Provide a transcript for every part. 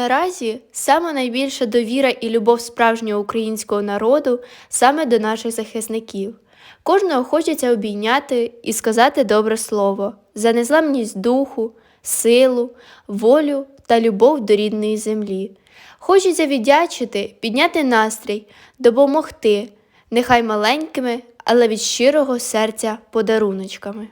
Наразі саме найбільша довіра і любов справжнього українського народу саме до наших захисників. Кожного хочеться обійняти і сказати добре слово за незламність духу, силу, волю та любов до рідної землі. Хочеться віддячити, підняти настрій, допомогти, нехай маленькими, але від щирого серця подаруночками.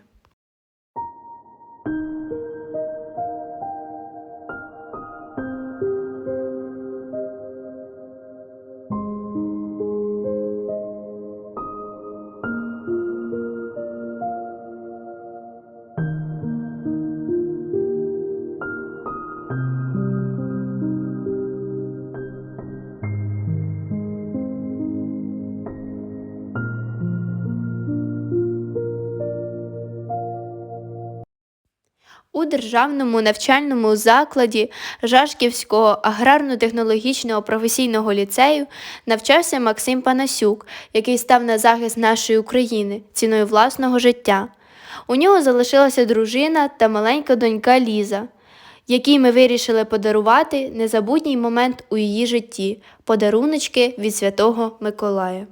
У державному навчальному закладі Жашківського аграрно-технологічного професійного ліцею навчався Максим Панасюк, який став на захист нашої України ціною власного життя. У нього залишилася дружина та маленька донька Ліза, якій ми вирішили подарувати незабутній момент у її житті подаруночки від Святого Миколая.